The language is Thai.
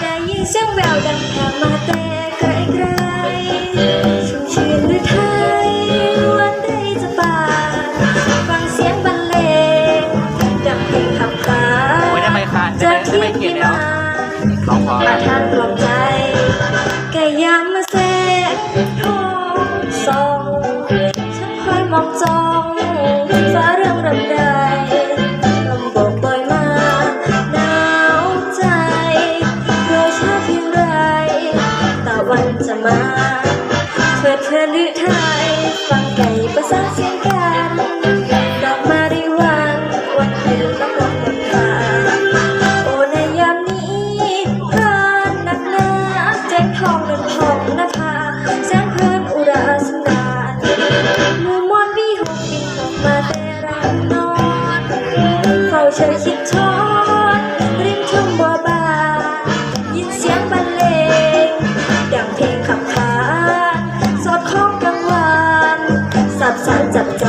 ได้ยินเสียงแววดังแผ่มาแต่ไกลไกลชุ่มชื่นหรือไทยวันใดจะป่าฟังเสียงบรรเลงดังเพลงขับขานโอ้ยได้ไหมคะได้จากไหมได้ไหมที่ที่ติแล้วมา ร้องเพราะประทานปลอบใจแกยามมาแสงทองสองฉันคอยมองจ้องฟ้าเรื่องรำไรลมโบกโบยมาหนาวใจโดยชาเพียงไรตะวันจะมาเธอเธอหรือไทย เธอคิดทอดริมทุ่บัวบายินเสียงบรรเลงดังเพลงขัขานสอดคล้องกลงวัสับสนจับใจ